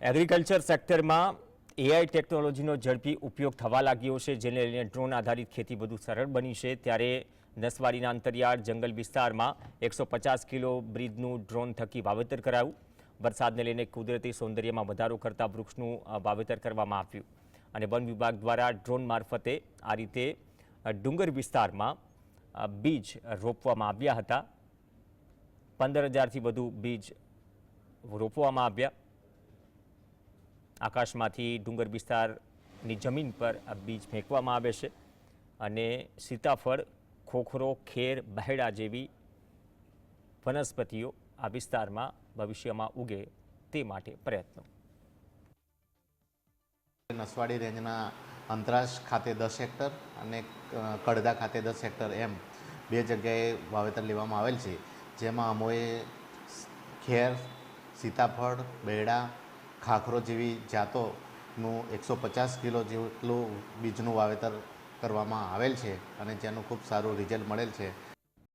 Agriculture સેક્ટરમાં AI ટેકનોલોજીનો ઝડપી ઉપયોગ થવા લાગ્યો છે, જેને લઈને ડ્રોન આધારિત ખેતી વધુ સરળ બની છે. ત્યારે નસવાડીના અંતરિયાળ જંગલ વિસ્તારમાં એકસો પચાસ કિલો બ્રિજનું ડ્રોન થકી વાવેતર કરાયું. વરસાદને લઈને કુદરતી સૌંદર્યમાં વધારો કરતા વૃક્ષનું વાવેતર કરવામાં આવ્યું. અને વન વિભાગ દ્વારા ડ્રોન મારફતે આ રીતે ડુંગર વિસ્તારમાં બીજ રોપવામાં આવ્યા હતા. પંદર હજારથી વધુ બીજ રોપવામાં આવ્યા. આકાશમાંથી ડુંગર વિસ્તારની જમીન પર આ બીજ ફેંકવામાં આવે છે અને સીતાફળ, ખોખરો, ખેર, બહેડા જેવી વનસ્પતિઓ આ વિસ્તારમાં ભવિષ્યમાં ઉગે તે માટે પ્રયત્નો. નસવાડી રેન્જના અંતરાશ ખાતે દસ હેક્ટર અને કડધા ખાતે દસ હેક્ટર એમ બે જગ્યાએ વાવેતર લેવામાં આવેલ છે. જેમાં અમોએ ખેર, સીતાફળ બેડા ખાખરો જેવી જાતોનું એકસો પચાસ કિલો જેટલું બીજનું વાવેતર કરવામાં આવેલ છે અને જેનું ખૂબ સારું રિઝલ્ટ મળેલ છે.